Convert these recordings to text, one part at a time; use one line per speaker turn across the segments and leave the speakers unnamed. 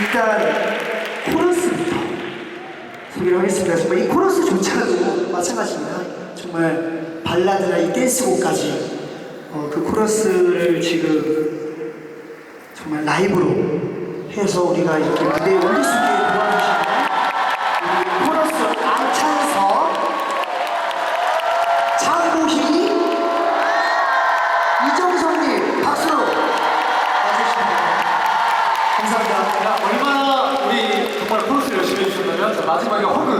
일단 코러스부터 소개를 하겠습니다. 정말 이 코러스조차도 마찬가지입니다. 정말 발라드나 이 댄스곡까지 어, 그 코러스를 지금 정말 라이브로 해서 우리가 이렇게 무대에 올릴 수 있게
마지막에 허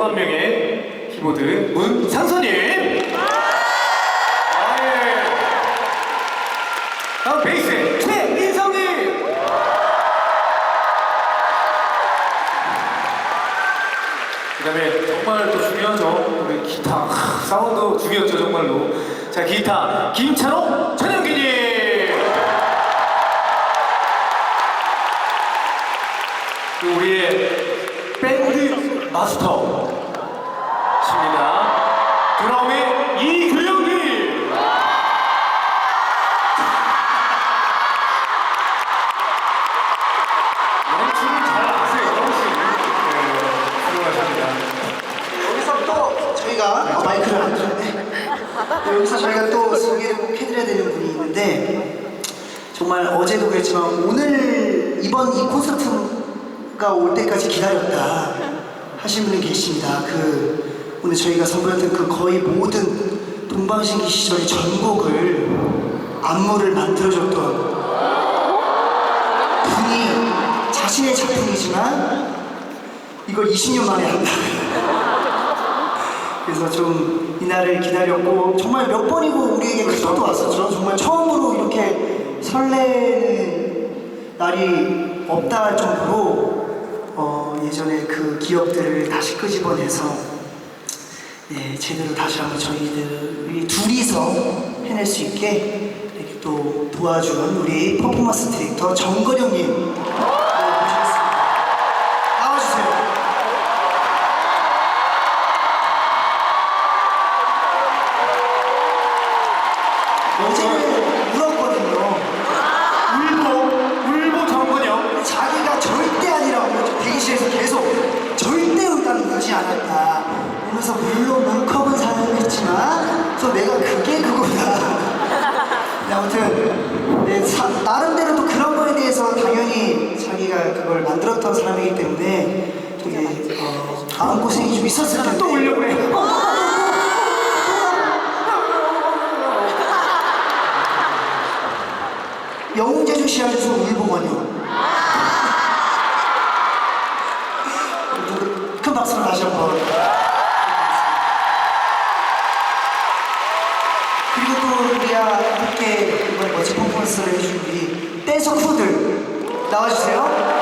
또, 또한 명의 키보드, 문상선님! 아, 예. 다음 베이스 최인성님 그다음에 정말 또 중요하죠 우리 기타 하, 사운드 중요했죠 정말로 자 기타 김찬호 전영기님 또 우리의 마스터 십니다 드럼의 이규영님 멈춤을 잘 아세요, 혹시? 네, 수고하십니다.
여기서 또 저희가 어, 마이크를 안 들었네. 네, 여기서 저희가 또 소개를 꼭 해드려야 되는 분이 있는데 정말 어제도 그랬지만 오늘 이번 이 콘서트가 올 때까지 기다렸다 하신 분이 계십니다. 그 오늘 저희가 선보였던 그 거의 모든 동방신기 시절의 전곡을 안무를 만들어줬던 분이 자신의 작품이지만 이걸 20년 만에 한다. 그래서 좀 이날을 기다렸고 정말 몇 번이고 우리에게 카톡도 왔었죠. 정말 처음으로 이렇게 설레는 날이 없다 할 정도로 어, 예전에 그 기억들을 다시 끄집어내서 네, 제대로 다시 한번 저희들이 둘이서 해낼 수 있게 이렇게 또 도와준 우리 퍼포먼스 디렉터 정건영님 물론 울컥은 사용했지만 또 내가 그게 그거다. 네, 아무튼 네, 사- 나름대로 또 그런 거에 대해서 당연히 자기가 그걸 만들었던 사람이기 때문에 되게 어, 마음고생이 좀 있었을 텐데
또 울려고 그래.
영웅 제주 시합에서 그리고 또 우리와 함께 이번 멋진 퍼포먼스를 해준 우리 댄서 크루들 나와주세요.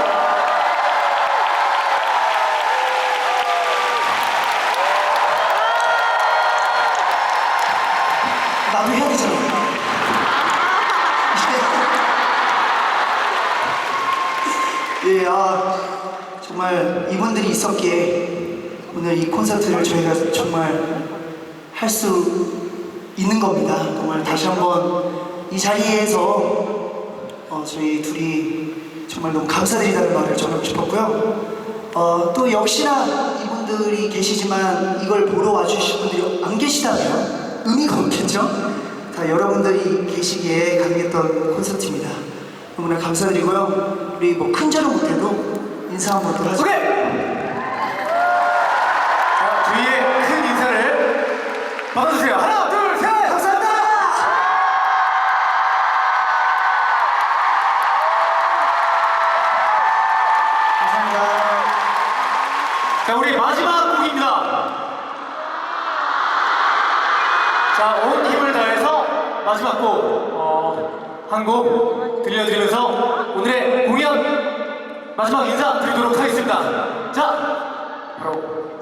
나도 해야 되잖아. 예, 아, 정말 이분들이 있었기에 오늘 이 콘서트를 저희가 정말 할 수 있는 겁니다. 정말 다시 한번 이 자리에서 어, 저희 둘이 정말 너무 감사드리다는 말을 전하고 싶었고요. 어, 또 역시나 이분들이 계시지만 이걸 보러 와주실 분들이 안 계시다면 의미가 없겠죠? 다 여러분들이 계시기에 가능했던 콘서트입니다. 너무나 감사드리고요. 우리 뭐큰 절은 못해도 인사 한번 더 하죠.
오케이! 자, 뒤에 큰 인사를 받아주세요. 자, 우리 마지막 곡입니다. 자, 온 힘을 다해서 마지막 곡, 어, 한곡 들려드리면서 오늘 오늘의 공연 마지막 인사 드리도록 하겠습니다. 자, 바로.